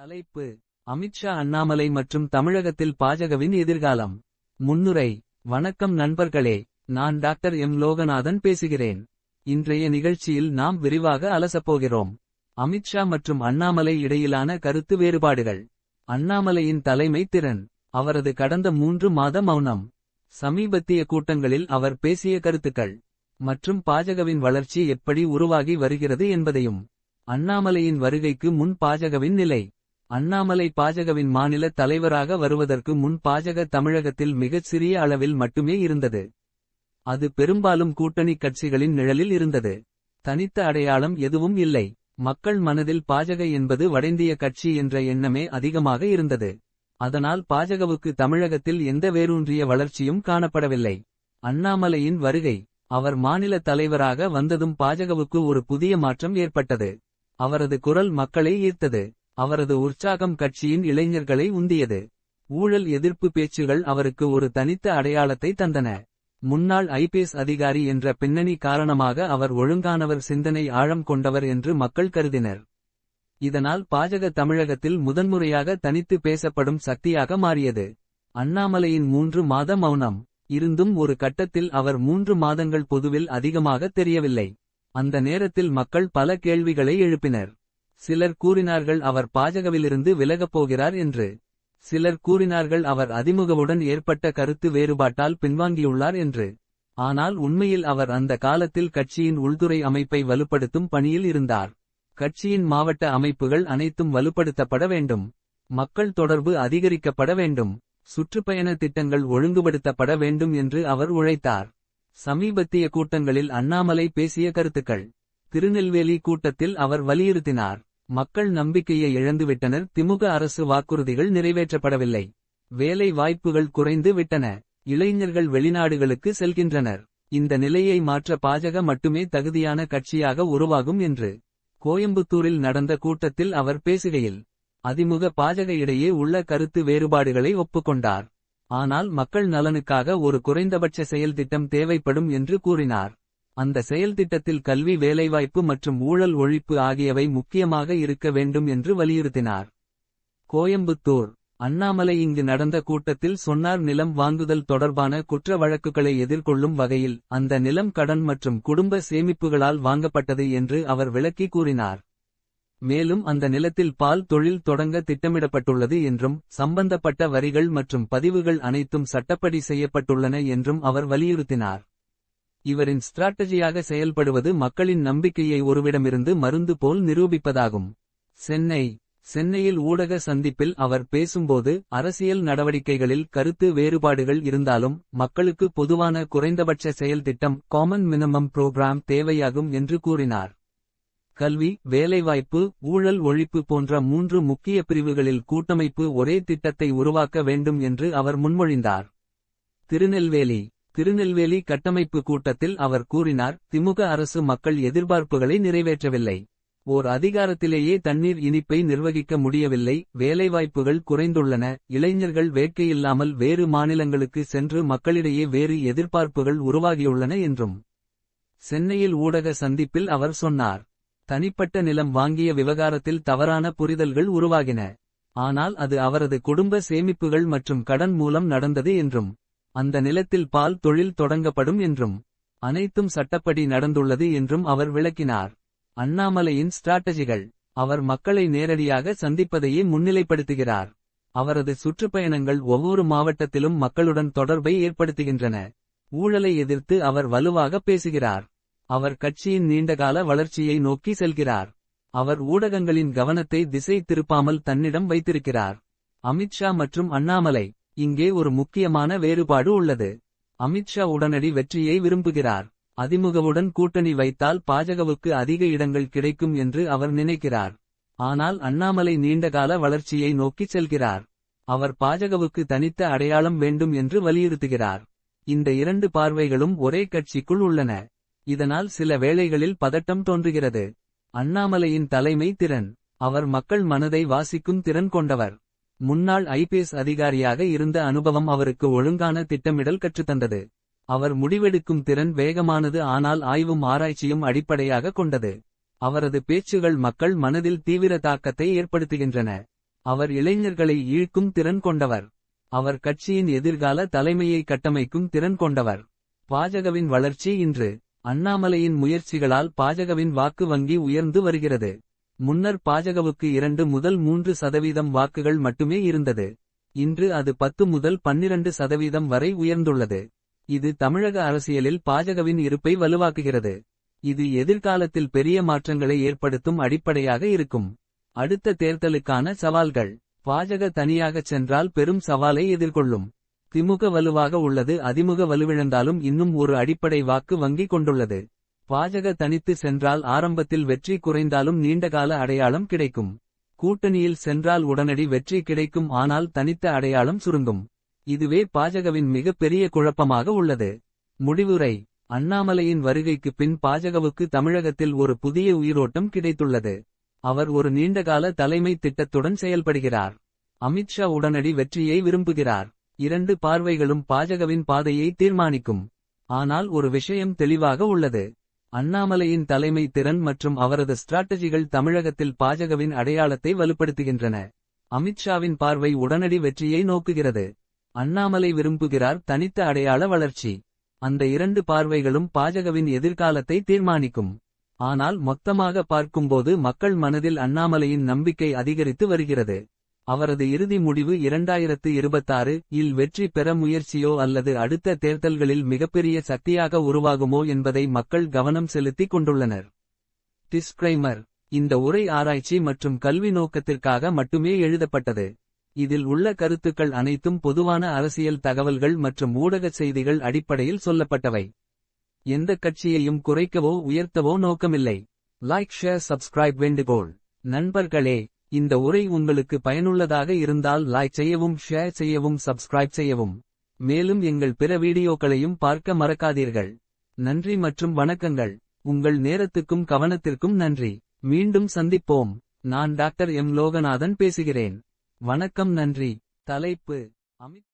தலைப்பு அமித்ஷா அண்ணாமலை மற்றும் தமிழகத்தில் பாஜகவின் எதிர்காலம். முன்னுரை வணக்கம் நண்பர்களே நான் டாக்டர் எம். லோகநாதன் பேசுகிறேன். இன்றைய நிகழ்ச்சியில் நாம் விரிவாக அலசப்போகிறோம். அமித்ஷா மற்றும் அண்ணாமலை இடையிலான கருத்து வேறுபாடுகள். அண்ணாமலையின் தலைமை திறன் அவரது கடந்த மூன்று மாத மௌனம். சமீபத்திய கூட்டங்களில் அவர் பேசிய கருத்துக்கள். மற்றும் பாஜகவின் வளர்ச்சி எப்படி உருவாகி வருகிறது என்பதையும். அண்ணாமலையின் வருகைக்கு முன் பாஜகவின் நிலை. அண்ணாமலை பாஜகவின் மாநில தலைவராக வருவதற்கு முன் பாஜக தமிழகத்தில் மிகச் சிறிய அளவில் மட்டுமே இருந்தது. அது பெரும்பாலும் கூட்டணி கட்சிகளின் நிழலில் இருந்தது. தனித்த அடையாளம் எதுவும் இல்லை. மக்கள் மனதில் பாஜக என்பது வடைந்திய கட்சி என்ற எண்ணமே அதிகமாக இருந்தது. அதனால் பாஜகவுக்கு தமிழகத்தில் எந்த வேரூன்றிய வளர்ச்சியும் காணப்படவில்லை. அண்ணாமலையின் வருகை அவர் மாநில தலைவராக வந்ததும் பாஜகவுக்கு ஒரு புதிய மாற்றம் ஏற்பட்டது. அவரது குரல் மக்களை ஈர்த்தது. அவரது உற்சாகம் கட்சியின் இளைஞர்களை உந்தியது. ஊழல் எதிர்ப்பு பேச்சுகள் அவருக்கு ஒரு தனித்த அடையாளத்தை தந்தன. முன்னாள் ஐபிஎஸ் அதிகாரி என்ற பின்னணி காரணமாக அவர் ஒழுங்கானவர் சிந்தனை ஆழம் கொண்டவர் என்று மக்கள் கருதினர். இதனால் பாஜக தமிழகத்தில் முதன்முறையாக தனித்து பேசப்படும் சக்தியாக மாறியது. அண்ணாமலையின் மூன்று மாத மௌனம். இருந்தும் ஒரு கட்டத்தில் அவர் மூன்று மாதங்கள் பொதுவில் அதிகமாக தெரியவில்லை. அந்த நேரத்தில் மக்கள் பல கேள்விகளை எழுப்பினர். சிலர் கூறினார்கள் அவர் பாஜகவிலிருந்து விலகப் போகிறார் என்று. சிலர் கூறினார்கள் அவர் அதிமுகவுடன் ஏற்பட்ட கருத்து வேறுபாட்டால் பின்வாங்கியுள்ளார் என்று. ஆனால் உண்மையில் அவர் அந்த காலத்தில் கட்சியின் உள்துறை அமைப்பை வலுப்படுத்தும் பணியில் இருந்தார். கட்சியின் மாவட்ட அமைப்புகள் அனைத்தும் வலுப்படுத்தப்பட வேண்டும். மக்கள் தொடர்பு அதிகரிக்கப்பட வேண்டும். சுற்றுப்பயண திட்டங்கள் ஒழுங்குபடுத்தப்பட வேண்டும் என்று அவர் உழைத்தார். சமீபத்திய கூட்டங்களில் அண்ணாமலை பேசிய கருத்துக்கள். திருநெல்வேலி கூட்டத்தில் அவர் வலியுறுத்தினார். மக்கள் நம்பிக்கையை இழந்துவிட்டனர். திமுக அரசு வாக்குறுதிகள் நிறைவேற்றப்படவில்லை. வேலை வாய்ப்புகள் குறைந்து விட்டன. இளைஞர்கள் வெளிநாடுகளுக்கு செல்கின்றனர். இந்த நிலையை மாற்ற பாஜக மட்டுமே தகுதியான கட்சியாக உருவாகும் என்று கோயம்புத்தூரில் நடந்த கூட்டத்தில் அவர் பேசுகையில் அதிமுக பாஜக இடையே உள்ள கருத்து வேறுபாடுகளை ஒப்புக்கொண்டார். ஆனால் மக்கள் நலனுக்காக ஒரு குறைந்தபட்ச செயல் திட்டம் தேவைப்படும் என்று கூறினார். அந்த செயல்திட்டத்தில் கல்வி வேலைவாய்ப்பு மற்றும் ஊழல் ஒழிப்பு ஆகியவை முக்கியமாக இருக்க வேண்டும் என்று வலியுறுத்தினார். கோயம்புத்தூர் அண்ணாமலை இங்கு நடந்த கூட்டத்தில் சொன்னார் நிலம் வாங்குதல் தொடர்பான குற்ற வழக்குகளை எதிர்கொள்ளும் வகையில் அந்த நிலம் கடன் மற்றும் குடும்ப சேமிப்புகளால் வாங்கப்பட்டது என்று அவர் விளக்கி கூறினார். மேலும் அந்த நிலத்தில் பால் தொழில் தொடங்க திட்டமிடப்பட்டுள்ளது என்றும் சம்பந்தப்பட்ட வரிகள் மற்றும் பதிவுகள் அனைத்தும் சட்டப்படி செய்யப்பட்டுள்ளன என்றும் அவர் வலியுறுத்தினார். இவரின் ஸ்ட்ராட்டஜியாக செயல்படுவது மக்களின் நம்பிக்கையை ஒருவிடமிருந்து மருந்து போல் நிரூபிப்பதாகும். சென்னை. சென்னையில் ஊடக சந்திப்பில் அவர் பேசும்போது அரசியல் நடவடிக்கைகளில் கருத்து வேறுபாடுகள் இருந்தாலும் மக்களுக்கு பொதுவான குறைந்தபட்ச செயல் திட்டம் காமன் மினிமம் புரோகிராம் தேவையாகும் என்று கூறினார். கல்வி வேலைவாய்ப்பு ஊழல் ஒழிப்பு போன்ற மூன்று முக்கிய பிரிவுகளில் கூட்டமைப்பு ஒரே திட்டத்தை உருவாக்க வேண்டும் என்று அவர் முன்மொழிந்தார். திருநெல்வேலி. திருநெல்வேலி கட்டமைப்பு கூட்டத்தில் அவர் கூறினார் திமுக அரசு மக்கள் எதிர்பார்ப்புகளை நிறைவேற்றவில்லை. ஓர் அதிகாரத்திலேயே தண்ணீர் இனிப்பை நிர்வகிக்க முடியவில்லை. வேலைவாய்ப்புகள் குறைந்துள்ளன. இளைஞர்கள் வேட்கையில்லாமல் வேறு மாநிலங்களுக்கு சென்று மக்களிடையே வேறு எதிர்பார்ப்புகள் உருவாகியுள்ளன என்றும் சென்னையில் ஊடக சந்திப்பில் அவர் சொன்னார். தனிப்பட்ட நிலம் வாங்கிய விவகாரத்தில் தவறான புரிதல்கள் உருவாகின. ஆனால் அது அவரது குடும்ப சேமிப்புகள் மற்றும் கடன் மூலம் நடந்தது என்றும் அந்த நிலத்தில் பால் தொழில் தொடங்கப்படும் என்றும் அனைத்தும் சட்டப்படி நடந்துள்ளது என்றும் அவர் விளக்கினார். அண்ணாமலையின் ஸ்ட்ராட்டஜிகள் அவர் மக்களை நேரடியாக சந்திப்பதையே முன்னிலைப்படுத்துகிறார். அவரது சுற்றுப்பயணங்கள் ஒவ்வொரு மாவட்டத்திலும் மக்களுடன் தொடர்பை ஏற்படுத்துகின்றன. ஊழலை எதிர்த்து அவர் வலுவாக பேசுகிறார். அவர் கட்சியின் நீண்டகால வளர்ச்சியை நோக்கி செல்கிறார். அவர் ஊடகங்களின் கவனத்தை திசை திருப்பாமல் தன்னிடம் வைத்திருக்கிறார். அமித்ஷா மற்றும் அண்ணாமலை இங்கே ஒரு முக்கியமான வேறுபாடு உள்ளது. அமித்ஷா உடனடி வெற்றியை விரும்புகிறார். அதிமுகவுடன் கூட்டணி வைத்தால் பாஜகவுக்கு அதிக இடங்கள் கிடைக்கும் என்று அவர் நினைக்கிறார். ஆனால் அண்ணாமலை நீண்டகால வளர்ச்சியை நோக்கிச் செல்கிறார். அவர் பாஜகவுக்கு தனித்த அடையாளம் வேண்டும் என்று வலியுறுத்துகிறார். இந்த இரண்டு பார்வைகளும் ஒரே கட்சிக்குள் உள்ளன. இதனால் சில வேளைகளில் பதட்டம் தோன்றுகிறது. அண்ணாமலையின் தலைமை திறன் அவர் மக்கள் மனதை வாசிக்கும் திறன் கொண்டவர். முன்னாள் ஐபிஎஸ் அதிகாரியாக இருந்த அனுபவம் அவருக்கு ஒழுங்கான திட்டமிடல் கற்றுத்தந்தது அவர் முடிவெடுக்கும் திறன் வேகமானது ஆனால் ஆய்வும் ஆராய்ச்சியும் அடிப்படையாக கொண்டது. அவரது பேச்சுகள் மக்கள் மனதில் தீவிர தாக்கத்தை ஏற்படுத்துகின்றன. அவர் இளைஞர்களை ஈழ்க்கும் திறன் கொண்டவர். அவர் கட்சியின் எதிர்கால தலைமையை கட்டமைக்கும் திறன் கொண்டவர். பாஜகவின் வளர்ச்சி இன்று அண்ணாமலையின் முயற்சிகளால் பாஜகவின் வாக்கு வங்கி உயர்ந்து வருகிறது. முன்னர் பாஜகவுக்கு இரண்டு முதல் மூன்று சதவீதம் வாக்குகள் மட்டுமே இருந்தது. இன்று அது பத்து முதல் பன்னிரண்டு சதவீதம் வரை உயர்ந்துள்ளது. இது தமிழக அரசியலில் பாஜகவின் இருப்பை வலுவாக்குகிறது. இது எதிர்காலத்தில் பெரிய மாற்றங்களை ஏற்படுத்தும் அடிப்படையாக இருக்கும். அடுத்த தேர்தலுக்கான சவால்கள். பாஜக தனியாகச் சென்றால் பெரும் சவாலை எதிர்கொள்ளும். திமுக வலுவாக உள்ளது அதிமுக வலுவிழந்தாலும் இன்னும் ஒரு அடிப்படை வாக்கு வங்கி கொண்டுள்ளது. பாஜக தனித்து சென்றால் ஆரம்பத்தில் வெற்றி குறைந்தாலும் நீண்டகால அடையாளம் கிடைக்கும். கூட்டணியில் சென்றால் உடனடி வெற்றி கிடைக்கும் ஆனால் தனித்த அடையாளம் சுருங்கும். இதுவே பாஜகவின் மிகப்பெரிய குழப்பமாக உள்ளது. முடிவுரை அண்ணாமலையின் வருகைக்கு பின் பாஜகவுக்கு தமிழகத்தில் ஒரு புதிய உயிரோட்டம் கிடைத்துள்ளது. அவர் ஒரு நீண்டகால தலைமை திட்டத்துடன் செயல்படுகிறார். அமித்ஷா உடனடி வெற்றியை விரும்புகிறார். இரண்டு பார்வைகளும் பாஜகவின் பாதையை தீர்மானிக்கும். ஆனால் ஒரு விஷயம் தெளிவாக உள்ளது. அண்ணாமலையின் தலைமை திறன் மற்றும் அவரது ஸ்ட்ராட்டஜிகள் தமிழகத்தில் பாஜகவின் அடையாளத்தை வலுப்படுத்துகின்றன. அமித்ஷாவின் பார்வை உடனடி வெற்றியை நோக்குகிறது. அண்ணாமலை விரும்புகிறார் தனித்த அடையாள வளர்ச்சி. அந்த இரண்டு பார்வைகளும் பாஜகவின் எதிர்காலத்தை தீர்மானிக்கும். ஆனால் மொத்தமாக பார்க்கும்போது மக்கள் மனதில் அண்ணாமலையின் நம்பிக்கை அதிகரித்து வருகிறது. அவரது இறுதி முடிவு இரண்டாயிரத்து இருபத்தாறு இல் வெற்றி பெற முயற்சியோ அல்லது அடுத்த தேர்தல்களில் மிகப்பெரிய சக்தியாக உருவாகுமோ என்பதை மக்கள் கவனம் செலுத்திக் கொண்டுள்ளனர். டிஸ்க்ரைமர் இந்த உரை ஆராய்ச்சி மற்றும் கல்வி நோக்கத்திற்காக மட்டுமே எழுதப்பட்டது. இதில் உள்ள கருத்துக்கள் அனைத்தும் பொதுவான அரசியல் தகவல்கள் மற்றும் ஊடகச் செய்திகள் அடிப்படையில் சொல்லப்பட்டவை. எந்த கட்சியையும் குறைக்கவோ உயர்த்தவோ நோக்கமில்லை. லைக் ஷேர் சப்ஸ்கிரைப் வேண்டுகோள். நண்பர்களே இந்த உரை உங்களுக்கு பயனுள்ளதாக இருந்தால் லைக் செய்யவும் ஷேர் செய்யவும் சப்ஸ்கிரைப் செய்யவும். மேலும் எங்கள் பிற வீடியோக்களையும் பார்க்க மறக்காதீர்கள். நன்றி மற்றும் வணக்கங்கள். உங்கள் நேரத்துக்கும் கவனத்திற்கும் நன்றி. மீண்டும் சந்திப்போம். நான் டாக்டர் எம். லோகநாதன் பேசுகிறேன். வணக்கம் நன்றி. தலைப்பு அமித்